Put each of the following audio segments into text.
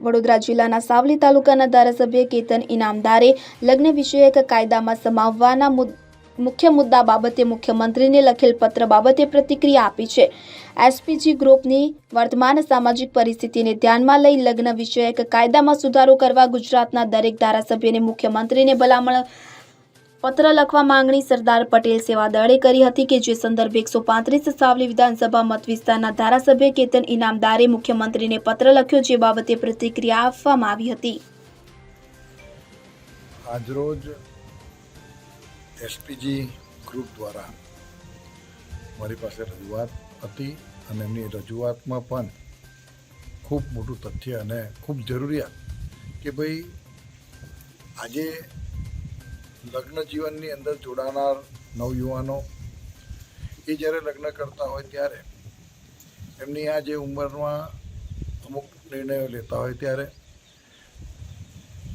વડોદરા જિલ્લાના સાવલી તાલુકાના ધારાસભ્ય કેતન ઇનામદારે લગ્ન વિષયક કાયદામાં સમાવવાના મુખ્ય મુદ્દા બાબતે મુખ્યમંત્રીને લખેલ પત્ર બાબતે પ્રતિક્રિયા આપી છે. એસપીજી ગ્રુપની વર્તમાન સામાજિક પરિસ્થિતિને ધ્યાનમાં લઈ લગ્ન વિષયક કાયદામાં સુધારો કરવા ગુજરાતના દરેક ધારાસભ્યને મુખ્યમંત્રીને ભલામણ પત્ર લખવા માંગણી સરદાર પટેલ સેવા દળે કરી હતી કે જે સંદર્ભે એકસો પાંત્રીસ સાવલી વિધાનસભા મત વિસ્તારના ધારાસભ્ય કેતન ઇનામદારે મુખ્યમંત્રીને પત્ર લખ્યો જે બાબતે પ્રતિક્રિયા આપવામાં આવી હતી. આજરોજ એસપીજી ગ્રુપ દ્વારા મારી પાસે રજૂઆત હતી અને એમની રજૂઆતમાં પણ ખૂબ મોટું તથ્ય અને ખૂબ જરૂરિયાત કે ભાઈ આજે લગ્ન જીવનની અંદર જોડાનાર નવયુવાનો, એ જ્યારે લગ્ન કરતા હોય ત્યારે એમની આ જે ઉંમરમાં અમુક નિર્ણયો લેતા હોય ત્યારે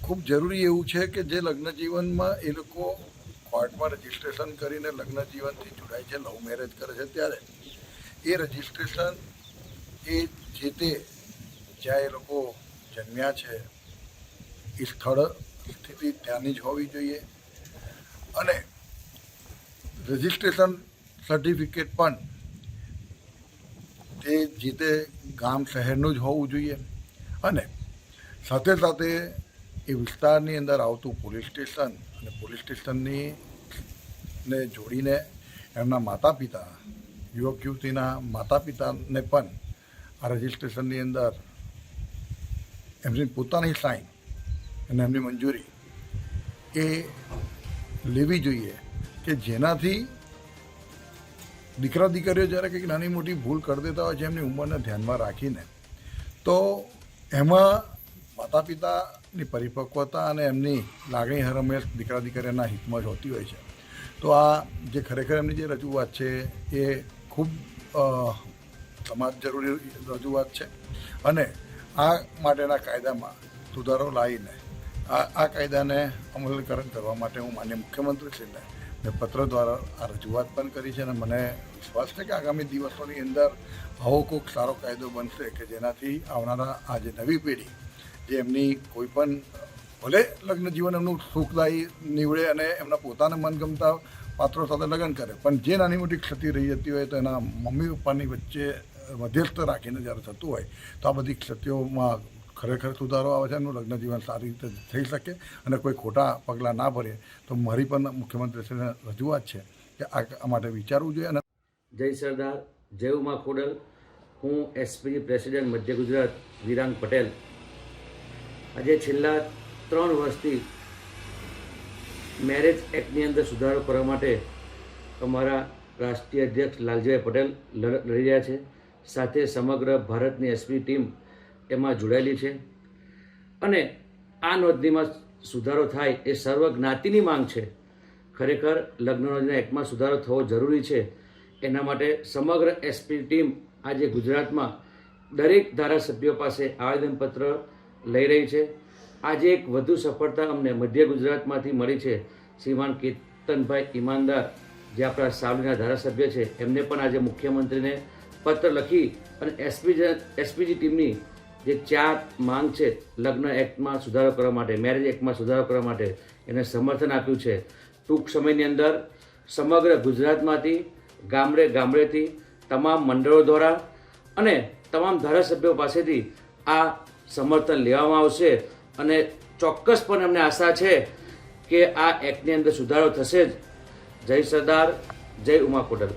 ખૂબ જરૂરી એવું છે કે જે લગ્ન જીવનમાં એ લોકો કોર્ટમાં રજીસ્ટ્રેશન કરીને લગ્ન જીવનથી જોડાય છે, લવ મેરેજ કરે છે, ત્યારે એ રજીસ્ટ્રેશન એ જે તે જ્યાં એ લોકો જન્મ્યા છે, એ સ્થળ સ્થિતિ ત્યાંની જ હોવી જોઈએ. અને રજીસ્ટ્રેશન સર્ટિફિકેટ પણ તે જે તે ગામ શહેરનું જ હોવું જોઈએ. અને સાથે સાથે એ વિસ્તારની અંદર આવતું પોલીસ સ્ટેશન અને પોલીસ સ્ટેશનની ને જોડીને એમના માતા પિતા યુવક યુવતીના માતા પિતાને પણ આ રજિસ્ટ્રેશનની અંદર એમની પોતાની સાઈન અને એમની મંજૂરી એ લેવી જોઈએ કે જેનાથી દીકરા દીકરીઓ જ્યારે કંઈક નાની મોટી ભૂલ કરી દેતા હોય છે, એમની ઉંમરને ધ્યાનમાં રાખીને, તો એમાં માતા પિતાની પરિપક્વતા અને એમની લાગણી હરમેશ દીકરા દીકરીના હિતમાં જ હોતી હોય છે. તો આ જે ખરેખર એમની જે રજૂઆત છે, એ ખૂબ સમાજ જરૂરી રજૂઆત છે. અને આ માટેના કાયદામાં સુધારો લાવીને આ આ કાયદાને અમલીકરણ કરવા માટે હું માન્ય મુખ્યમંત્રીશ્રીને મેં પત્ર દ્વારા આ રજૂઆત પણ કરી છે અને મને વિશ્વાસ છે કે આગામી દિવસોની અંદર આવો કોઈક સારો કાયદો બનશે કે જેનાથી આવનારા આ જે નવી પેઢી, જે એમની કોઈ પણ ભલે લગ્ન જીવન એમનું સુખદાયી નીવડે અને એમના પોતાના મનગમતા પાત્રો સાથે લગ્ન કરે, પણ જે નાની મોટી ક્ષતિ રહી જતી હોય તો એના મમ્મી પપ્પાની વચ્ચે મધ્યસ્થ રાખીને જ્યારે થતું હોય તો આ બધી ક્ષતિઓમાં ખરેખર સુધારો આવે છે, એમનું લગ્ન જીવન સારી રીતે થઈ શકે અને કોઈ ખોટા પગલાં ના ભરે, તો મારી પણ મુખ્યમંત્રીશ્રીને રજૂઆત છે કે આ માટે વિચારવું જોઈએ અને જય સરદાર, જય ઉમા ખોડલ. હું એસપીજી પ્રેસિડેન્ટ મધ્ય ગુજરાત, વિરાંગ પટેલ. આજે છેલ્લા ત્રણ વર્ષથી મેરેજ એક્ટની અંદર સુધારો કરવા માટે અમારા રાષ્ટ્રીય અધ્યક્ષ લાલજીભાઈ પટેલ લડી રહ્યા છે. સાથે સમગ્ર ભારતની એસપી ટીમ એમાં જોડાયેલી છે. અને આ નોંધણીમાં સુધારો થાય એ સર્વ જ્ઞાતિની માંગ છે. ખરેખર લગ્ન નોંધણીના એક્ટમાં સુધારો થવો જરૂરી છે. એના માટે સમગ્ર એસપી ટીમ આજે ગુજરાતમાં દરેક ધારાસભ્યો પાસે આવેદનપત્ર લઈ રહી છે. આજે એક વધુ સફળતા અમને મધ્ય ગુજરાતમાંથી મળી છે. શ્રીમાન કેતનભાઈ ઈમાનદાર, જે આપણા સાવલીના ધારાસભ્ય છે, એમને પણ આજે મુખ્યમંત્રીને પત્ર લખી અને એસપી એસપીજી ટીમની જે ચાર માંગ છે લગ્ન એક્ટમાં સુધારો કરવા માટે મેરેજ એક્ટમાં સુધારો કરવા માટે એને સમર્થન આપ્યું છે. ટૂંક સમયની અંદર સમગ્ર ગુજરાતમાંથી ગામડે ગામડેથી તમામ મંડળો દ્વારા અને તમામ ધારાસભ્યો પાસેથી આ સમર્થન લેવામાં આવશે અને ચોક્કસપણે અમને આશા છે કે આ એક્ટની અંદર સુધારો થશે જ. જય સરદાર જય ઉમા કોટલ.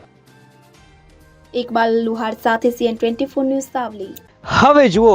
ઇકબાલ લુહાર સાથે CN twenty four news Savli. હવે જુઓ